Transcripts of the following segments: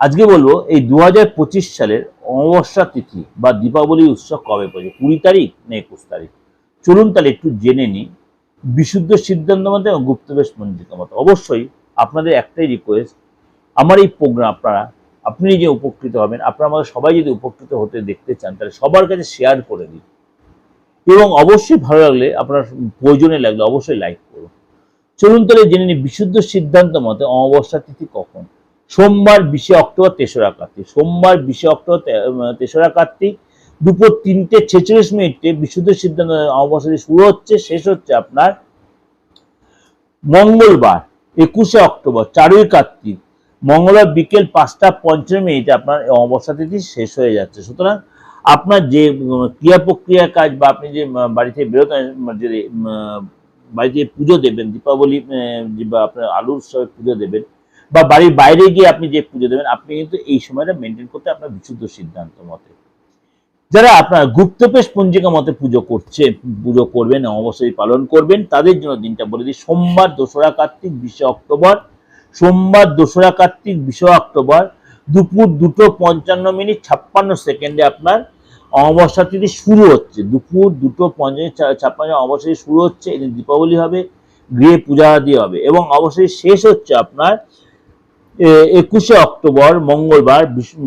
আজকে বলব, এই দু হাজার পঁচিশ সালের অমাবস্যা তিথি বা দীপাবলি উৎসব কবে পড়ছে কুড়ি তারিখ না একুশ তারিখ? চলুন তাহলে একটু জেনে নিই। বিশুদ্ধ সিদ্ধান্ত মতে এবং গুপ্তবেশ পঞ্জিকা মতো অবশ্যই আপনাদের একটাই রিকোয়েস্ট আমার এই প্রোগ্রাম আপনারা, আপনি যে উপকৃত হবেন, আপনারা আমাদের সবাই যদি উপকৃত হতে দেখতে চান, তাহলে সবার কাছে শেয়ার করে দিন। এবং অবশ্যই ভালো লাগলে, আপনার প্রয়োজনে লাগলে অবশ্যই লাইক করুন। চলুন তাহলে জেনে নিই, বিশুদ্ধ সিদ্ধান্ত মতে অমাবস্যা তিথি কখন? সোমবার বিশে অক্টোবর তেসরা কার্তিক। সোমবার বিশে অক্টোবর তেসরা কার্তিক দুপুর তিনটে ছেচল্লিশ মিনিটে বিশুদ্ধ সিদ্ধান্ত তিথি শুরু হচ্ছে, শেষ হচ্ছে আপনার মঙ্গলবার, একুশে অক্টোবর, চারই কার্তিক। মঙ্গলবার বিকেল পাঁচটা পঞ্চান্ন মিনিটে আপনার অমাবস্যা তিথি শেষ হয়ে যাচ্ছে। সুতরাং আপনার যে ক্রিয়া প্রক্রিয়া কাজ বা আপনি যে বাড়িতে বাড়ি বেরোতেন যে বাড়িতে পুজো দেবেন, দীপাবলি বা আপনার আলুর উৎসবে পুজো দেবেন বা বাড়ির বাইরে গিয়ে আপনি যে পুজো দেবেন, আপনি কিন্তু এই সময়টা মেনটেন করতে আপনার বিশুদ্ধ সিদ্ধান্ত মতে। যারা আপনার গুপ্তপেশ পঞ্জিকা মতে পুজো করছে পুজো করবেন অবশ্যই পালন করবেন, তাদের জন্য দিনটা বলে দিই, সোমবার, দোসরা, কার্তিক, বিশে অক্টোবর। সোমবার, দোসরা, কার্তিক, বিশে অক্টোবর, দুপুর দুটো পঞ্চান্ন মিনিট, ছাপ্পান্ন সেকেন্ডে আপনার অমাবস্যা তিথি শুরু হচ্ছে। দুপুর দুটো পঞ্চান্ন ছাপ্পান্ন অমাবস্যা শুরু হচ্ছে, এদিন দীপাবলি হবে, গৃহে পূজা আদি হবে এবং অবশ্যই শেষ হচ্ছে আপনার একুশে অক্টোবর, মঙ্গলবার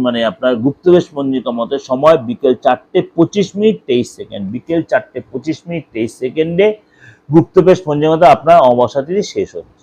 মানে আপনার গুপ্তবেশ মন্দির মতে সময় বিকেল চারটে পঁচিশ মিনিট তেইশ সেকেন্ড। বিকেল চারটে পঁচিশ মিনিট তেইশ সেকেন্ডে গুপ্তবেশ মন্দির মতে আপনার অমাবস্যা তিথি শেষ হচ্ছে।